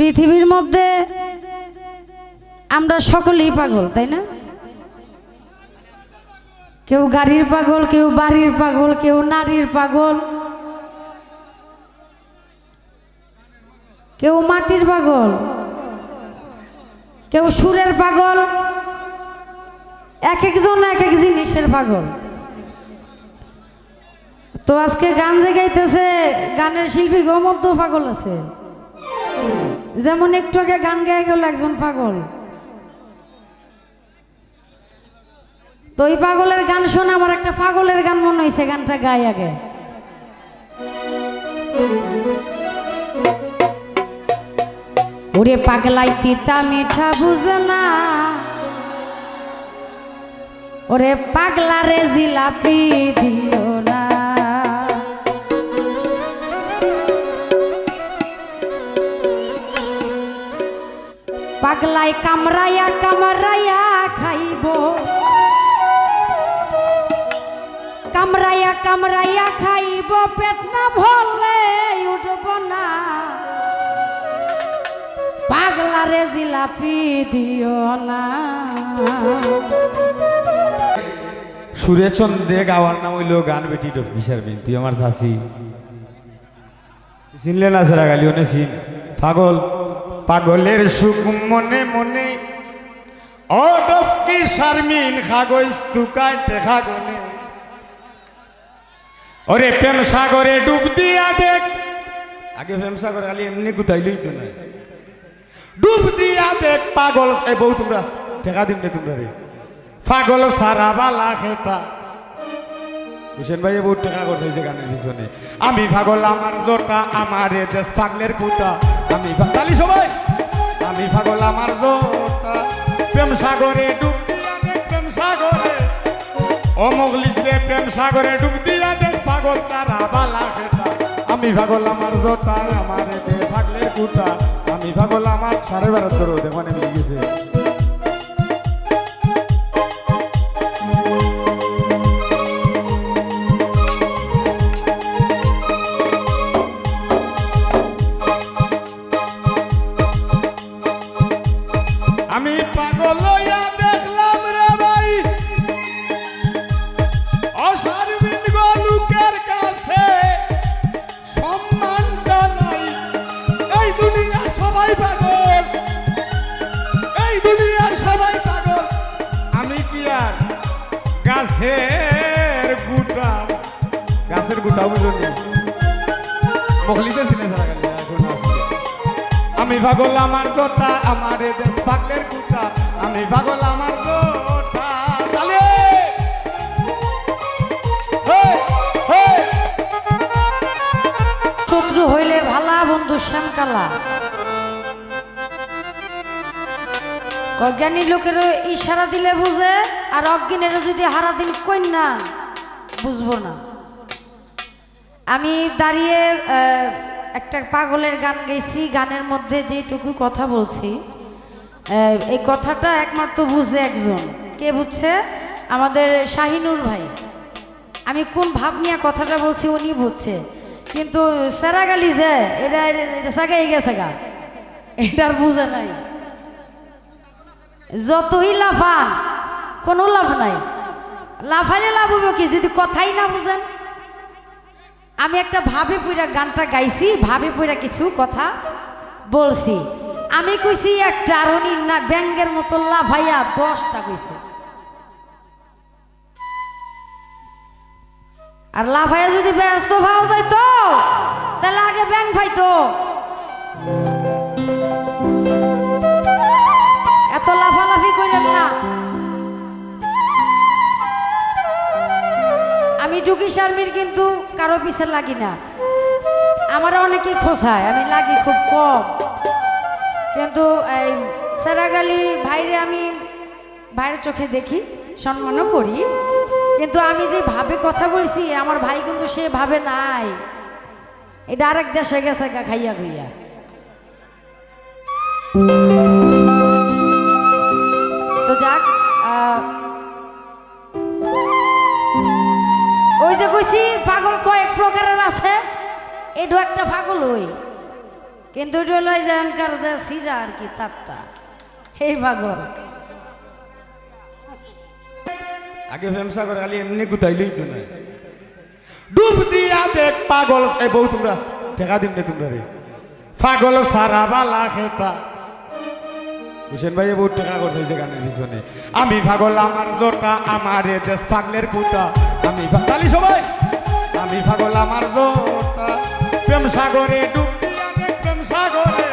পৃথিবীর মধ্যে আমরা সকলেই পাগল, তাই না? কেউ গাড়ির পাগল, কেউ বাড়ির পাগল, কেউ নারীর পাগল, কেউ মাটির পাগল, কেউ সুরের পাগল, এক একজন এক এক জিনিসের পাগল। তো আজকে গান যে গাইতেছে, গানের শিল্পী মধ্য পাগল আছে। যেমন একটু আগে গান গায়ে গেল একজন পাগল। তো ওই পাগলের গান শোনা আমার একটা পাগলের গান মনে হয়েছে গানটা গাই আগে। ওরে পাগলাই তিতা মিঠা বুঝে না। ওরে পাগলা রে জিলাপি দিও পাগলাই কামরাইয়া কামরাইয়া খাইব। কামরাইয়া কামরাইয়া খাইব, পেট না ভরলে উঠব না। পাগলা রে জিলাপি দিও না। সুরেচন্দ্রে গাওয়ার নাম হইল গান বেটি ডফিসার বিন তুই আমার চাষি চিনলে না সারা গালি অনে চিন। পাগল। পাগলের সুখ মনে মনে। ও ডফকি শারমিন খাগজ তুকায় দেখা গনে। ওরে প্রেম সাগরে ডুব দিয়া দেখ। আগে প্রেম সাগরে খালি এমনি গুতাইলেই তো নাই ডুব দিয়া দেখ পাগল। এ বউ, তোমরা টেকা দিন রে তোমরা রে। পাগল সারা বালা খেতা। হুসেন ভাই বহুত টাকা করছে গানের পিছনে। আমি পাগল, আমার জোটা আমার দেশ পাগলের কুটা আমি তালি সবাই। আমি পাগল আমার জোটা প্রেম সাগরে ডুব দিয়া দেখ প্রেম সাগরে। ও মগলিস দে প্রেম সাগরে ডুব দিয়া দেখ পাগল চারা বালা খেতা আমি পাগল আমার জোটা আমারে দে পাগলের কুটা। আমি পাগল আমার সাড়ে বারো তোর দেখো গেছে। গাছের গুটা। গাছের গুটা বুঝলি মখলিতে আসছে আমি পাগল আমার জোটা আমার দেশ পাগলের কুটা আমি পাগল আমার হেই। হইলে ভালা বন্ধু শ্যামকালা। অজ্ঞানী লোকের ইশারা দিলে বুঝে, আর অজ্ঞানের যদি হারা দিন কন্যা বুঝব না। আমি দাঁড়িয়ে একটা পাগলের গান গেছি গানের মধ্যে যেটুকু কথা বলছি এই কথাটা একমাত্র বুঝে একজন। কে বুঝছে? আমাদের শাহিনুর ভাই। আমি কোন ভাব নিয়ে কথাটা বলছি উনি বুঝছে। কিন্তু সেরাগালি যে এটা এটা সাগাই গেছে গা। এটার বুঝে নাই। যতই লাফান কোনো লাভ নাই। লাফাইলে লাভ হবে কি? যদি কথাই না বুঝেন। আমি একটা ভাবে পুরা গানটা গাইছি, ভাবে পুরা কিছু কথা বলছি। আমি কইছি, একটা আর না ব্যাঙ্গের মতো লাফাইয়া দশটা কইছে। আর লাফাইয়া যদি ব্যস্ত ভাও যাইতো, তাহলে আগে ব্যাং পাইতো টুকি শারমির কিন্তু কারও পিছে লাগি না। আমার অনেকেই খোঁসায় আমি লাগি খুব কম। কিন্তু এই সেরাগালি ভাইরে আমি ভাইয়ের চোখে দেখি সম্মানও করি। কিন্তু আমি যে ভাবে কথা বলছি, আমার ভাই কিন্তু সে ভাবে নাই। এটা আরেক দেশে গেছে খাইয়া খাইয়া। কইছি পাগল কয়েক প্রকারের আছে। এডো একটা পাগল ওই কিন্তু যে আর কি তারটা, এই পাগল। আগে ফেমসা করে খালি এমনি গুতাইলেই তো ডুব দিয়া দেখ পাগল, এ বউ তোমরা টেকা দিম রে তোমরা রে। পাগল সারা বালা খেতা। হুসেন ভাই বহুত টাকা করছে যে গানের পিছনে। আমি পাগল আমার জোটা আমার দেশ পাগলের আমি তালি সবাই! আমি পাগল আমার জোটা প্রেম সাগরে ডুব দিয়া দেখ প্রেম সাগরে।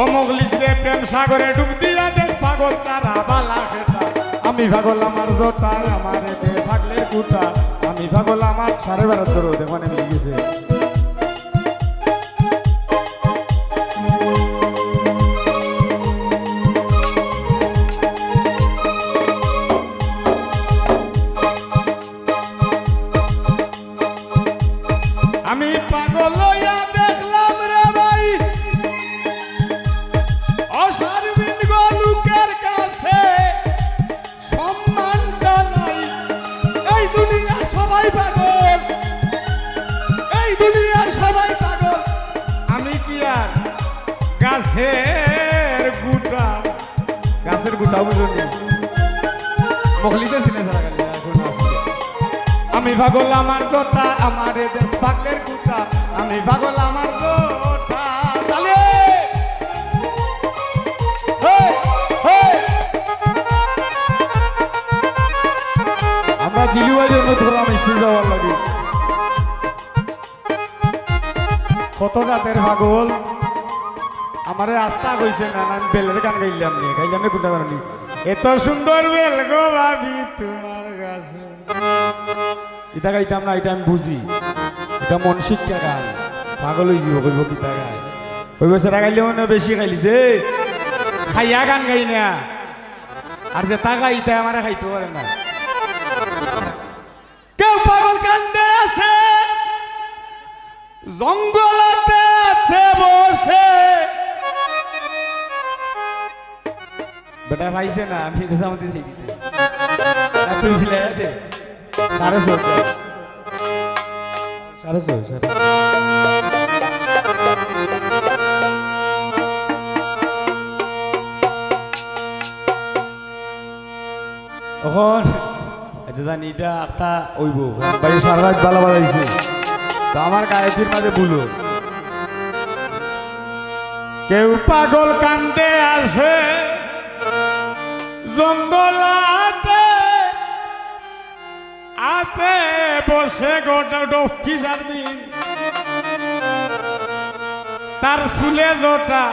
অমুক লিখলে প্রেম সাগরে ডুব দিয়া দেখ পাগল চারা বালা খেটা আমি পাগল আমার জোটায় আমার দে পাগলের কুটা। আমি পাগল আমার, সাড়ে বারো ধরো দেখো নেমে গেছে। আমি পাগল আমার জোটা আমার দেশ পাগলের কুটা। আমি পাগল আমার। আমরা জিলুয়ার জন্য স্কুল যাওয়ার লাগে। কত জাতের পাগল? আমারে আস্থা কইছে, না আমি বেলের গান গাইলাম নি গাইলাম নি কোনটা গান এত সুন্দর বেল গো ভাবি তোমার কাছে। এটা গাইতাম না, এটা আমি বুঝি। এটা মন শিক্ষা গান। পাগল হয়ে যাব, কইব কিতা গায় কইব সেরা গাইলে মনে বেশি খাইলিছে খাইয়া গান গাই না। আর যে তা গাই, তাই আমারে খাইতে পারে না। কেউ পাগল কান্দে আছে, জঙ্গলাতে আছে বসে বেটা পাইছে না আমি তো সামনে দেখি না তুই ফিলে দে। সাড়ে ছটা সাড়ে ছয় সাড়ে এখন আচ্ছা জানি এটা একটা ওইব ভাই সারা রাত ভালো বাজাইছে তো আমার গায়কের মাঝে বুলো। কেউ পাগল কান্দে আসে জঙ্গলাতে আছে বসে গোটা ডফকি সারবি তার সুলে জোটা।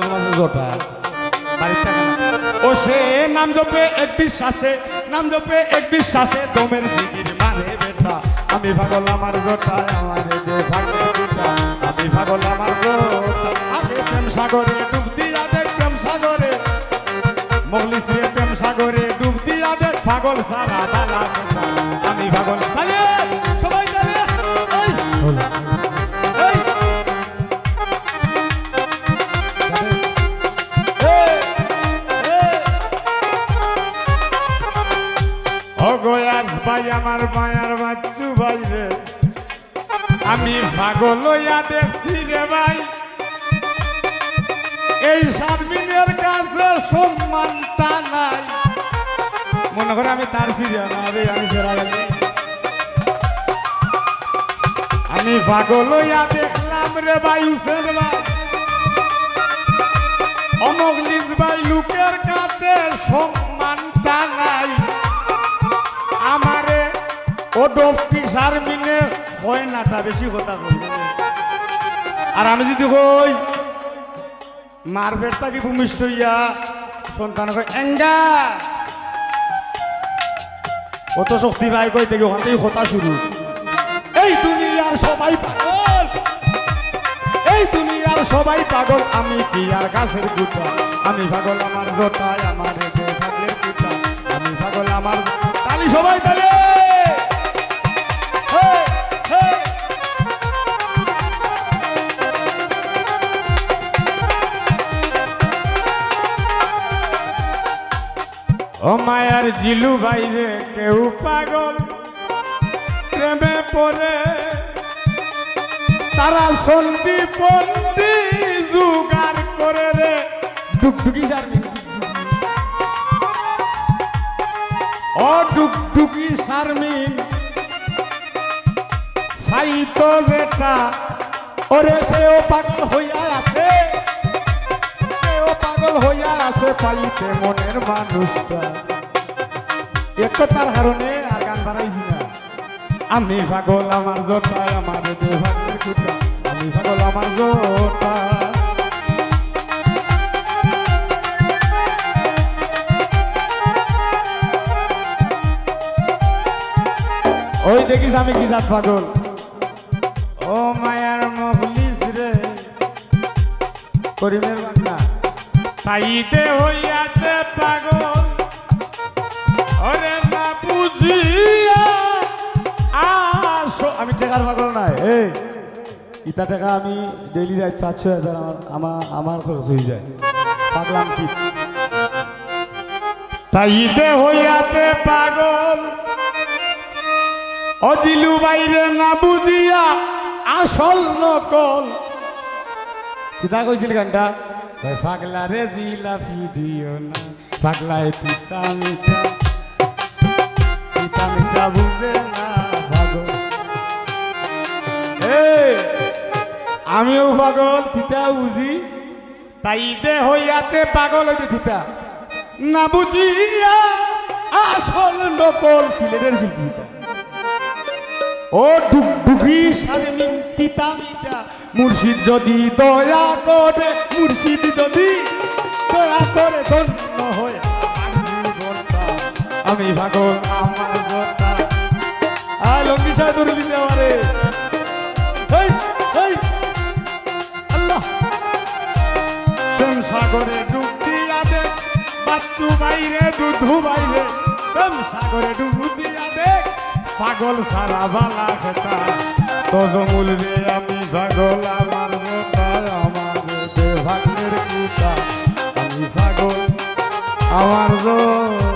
মাঝে জোটা। ও সে নাম জপে এক বিশ্বাসে নাম জপে এক বিশ্বাসে দমের জিগির মানে বেটা। আমি পাগল আমার জোটায় আমার যে আমি পাগল আমার জোটা। আগে প্রেম সাগরে ডুব মগলিস দিয়ে প্রেম সাগরে ডুব দিয়া দেখ পাগল সারা বেটা। আমি পাগল। তালে সবাই আমার মায়ার বাচ্চু ভাই রে। আমি পাগল হইয়া দেখছি রে ভাই। এই সারমিনের কাছে সম্মানটা নাই। মনে করে আমি তার আমি সেরা আমি পাগল দেখলাম রে ভাই হুসেন ভাই। অমগলিস লোকের কাছে সম্মানটা নাই। আমারে ও ডফটি সারমিনে হয় নাটা বেশি কথা কই আর আমি যদি কই মার পেটটা কি ভূমিষ্ঠ হইয়া সন্তান এঙ্গা! কত শক্তি ভাই কই দেখি ওখান থেকে কথা শুরু। এই তুমি দুনিয়ার সবাই পাগল। এই দুনিয়ার সবাই পাগল, আমি কি আর গাছের গুটা? আমি পাগল আমার জোটায় আমার থাকলে আমি পাগল আমার তালি সবাই তালে। ও মায়ার জিলু বাইরে কেউ পাগল? প্রেমে পড়ে তারা সন্ধি বন্দি জোগাড় করে রে। ডুগডুগি শারমিন ও ডুগডুগি শারমিন ফাইতো যেটা ওরে সেও পাগল হইয়া আছে। আছে মনের মানুষটা। কারণে আর গান বাড়াইছি না। আমি পাগল আমার জোটায় আমার আমি পাগল আমার জোটা। ওই দেখিস আমি কি জাত পাগল? ও মায়ার মফলিস রে। করিমের তাইতে হইয়াছে পাগল। ওরে না বুঝিয়া আসো আমি টেকার পাগল নাই এই। ইটা টাকা আমি ডেইলি রাত পাঁচ ছয় হাজার আমার আমার আমার খরচ হয়ে যায়। পাগলাম কি? তাইতে হইয়াছে পাগল। অজিলু বাইরে না বুঝিয়া আসল নকল। কিতা কইছিল গানটা? পাগলা রে জিলাপি দিও না পাগলায় পিতা মিঠা পিতা মিঠা বুঝে না পাগল আমিও পাগল তিতা বুঝি তাই দে হইয়াছে পাগল তিতা না বুঝিয়া আসল নকল সিলেটের শিল্পী তিতা। ও ডুগডুগি শারমিন তিতা মিঠা মুর্শিদ যদি দয়া করে, মুর্শিদ যদি দয়া করে ধন্য হয়ে আমি পাগল আমার জোটা আয় লঙ্গি সাহেব, ধরে আমারে। সাগরে দে বাচ্চু বাইরে, দুধু বাইরে। সাগরে ডুব পাগল সারা বালা খেতা। তজমুল রে আমি পাগল আমার জোটা আমার ভাগ্যের আমি পাগল আমার জোটা